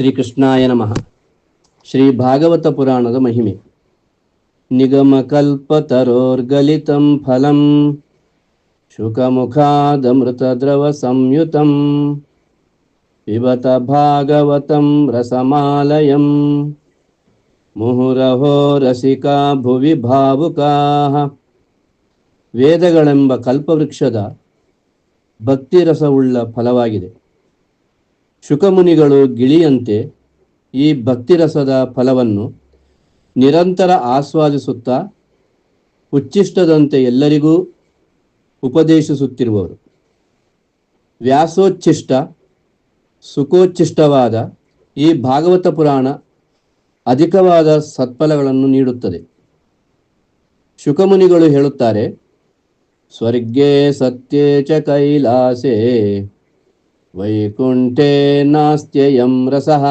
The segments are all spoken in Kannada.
ಶ್ರೀಕೃಷ್ಣಾಯ ನಮಃ. ಶ್ರೀ ಭಾಗವತ ಪುರಾಣದ ಮಹಿಮೆ. ನಿಗಮಕಲ್ಪತರೋರ್ಗಲಿತಂ ಫಲಂ. ಶುಕಮುಖಾದಮೃತದ್ರವ ಸಂಯುತಂ ಪಿಬತ ಭಾಗವತಂ ರಸಮಾಲಯಂ. ಮುಹುರಹೋ ರಸಿಕಾ ಭುವಿ ಭಾವುಕಾಹ ವೇದಗಳೆಂಬ ಕಲ್ಪವೃಕ್ಷದ ಭಕ್ತಿರಸವುಳ್ಳ ಫಲವಾಗಿದೆ. ಶುಕಮುನಿಗಳು ಗಿಳಿಯಂತೆ ಈ ಭಕ್ತಿರಸದ ಫಲವನ್ನು ನಿರಂತರ ಆಸ್ವಾದಿಸುತ್ತಾ ಉಚ್ಚಿಷ್ಟದಂತೆ ಎಲ್ಲರಿಗೂ ಉಪದೇಶಿಸುತ್ತಿರುವವರು ವ್ಯಾಸೋಚ್ಛಿಷ್ಟ ಸುಖೋಚ್ಛಿಷ್ಟವಾದ ಈ ಭಾಗವತ ಪುರಾಣ ಅಧಿಕವಾದ ಸತ್ಫಲಗಳನ್ನು ನೀಡುತ್ತದೆ. ಶುಕಮುನಿಗಳು ಹೇಳುತ್ತಾರೆ, ಸ್ವರ್ಗೇ ಸತ್ಯೇ ಚ ಕೈಲಾಸೆ. ವೈಕುಂಠೆ नास्त्ययं ರಸಃ.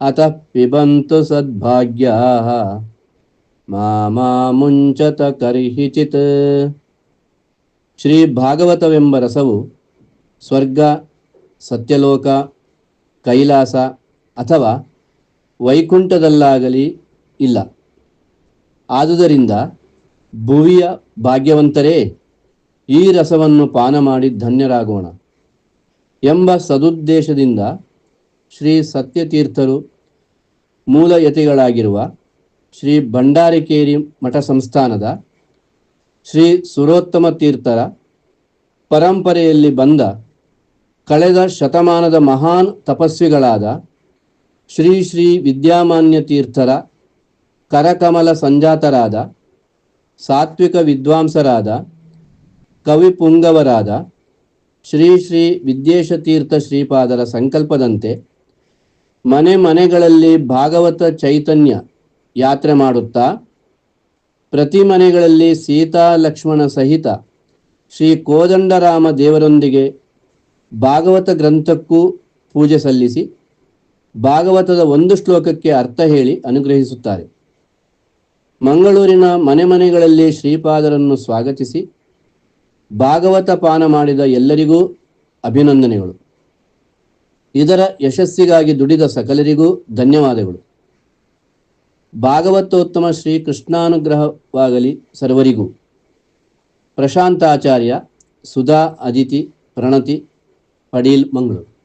ಅತಃ ಪಿಬಂತು ಸದ್ಭಾಗ್ಯಾ ಮಾಮಾ ಮುಂಚತ ಕರ್ಹಿಚಿತ್. ಶ್ರೀ ಭಾಗವತವೆಂಬ ರಸವು ಸ್ವರ್ಗ, ಸತ್ಯಲೋಕ, ಕೈಲಾಸ ಅಥವಾ ವೈಕುಂಠದಲ್ಲಾಗಲಿ ಇಲ್ಲ. ಆದುದರಿಂದ ಭುವಿಯ ಭಾಗ್ಯವಂತರೇ ಈ ರಸವನ್ನು ಪಾನ ಮಾಡಿ ಧನ್ಯರಾಗೋಣ. ಎಂಬ ಸದುದ್ದೇಶದಿಂದ ಶ್ರೀ ಸತ್ಯತೀರ್ಥರು ಮೂಲಯತಿಗಳಾಗಿರುವ ಶ್ರೀ ಭಂಡಾರಿಕೇರಿ ಮಠ ಸಂಸ್ಥಾನದ ಶ್ರೀ ಸುರೋತ್ತಮ ತೀರ್ಥರ ಪರಂಪರೆಯಲ್ಲಿ ಬಂದ ಕಳೆದ ಶತಮಾನದ ಮಹಾನ್ ತಪಸ್ವಿಗಳಾದ ಶ್ರೀ ಶ್ರೀ ವಿದ್ಯಾಮಾನ್ಯ ತೀರ್ಥರ ಕರಕಮಲ ಸಂಜಾತರಾದ ಸಾತ್ವಿಕ ವಿದ್ವಾಂಸರಾದ ಕವಿ ಪುಂಗವರಾದ ಶ್ರೀ ಶ್ರೀ ವಿದ್ಯೇಶತೀರ್ಥ ಶ್ರೀಪಾದರ ಸಂಕಲ್ಪದಂತೆ ಮನೆ ಮನೆಗಳಲ್ಲಿ ಭಾಗವತ ಚೈತನ್ಯ ಯಾತ್ರೆ ಮಾಡುತ್ತಾ ಪ್ರತಿ ಮನೆಗಳಲ್ಲಿ ಸೀತಾ ಲಕ್ಷ್ಮಣ ಸಹಿತ ಶ್ರೀ ಕೋದಂಡರಾಮ ದೇವರೊಂದಿಗೆ ಭಾಗವತ ಗ್ರಂಥಕ್ಕೂ ಪೂಜೆ ಸಲ್ಲಿಸಿ ಭಾಗವತದ ಒಂದು ಶ್ಲೋಕಕ್ಕೆ ಅರ್ಥ ಹೇಳಿ ಅನುಗ್ರಹಿಸುತ್ತಾರೆ. ಮಂಗಳೂರಿನ ಮನೆ ಮನೆಗಳಲ್ಲಿ ಶ್ರೀಪಾದರನ್ನು ಸ್ವಾಗತಿಸಿ ಭಾಗವತ ಪಾನ ಮಾಡಿದ ಎಲ್ಲರಿಗೂ ಅಭಿನಂದನೆಗಳು. ಇದರ ಯಶಸ್ಸಿಗಾಗಿ ದುಡಿದ ಸಕಲರಿಗೂ ಧನ್ಯವಾದಗಳು. ಭಾಗವತೋತ್ತಮ ಶ್ರೀ ಕೃಷ್ಣಾನುಗ್ರಹವಾಗಲಿ ಸರ್ವರಿಗೂ. ಪ್ರಶಾಂತಾಚಾರ್ಯ ಸುಧಾ ಅದಿತಿ ಪ್ರಣತಿ ಪಡೀಲ್ ಮಂಗಳೂರು.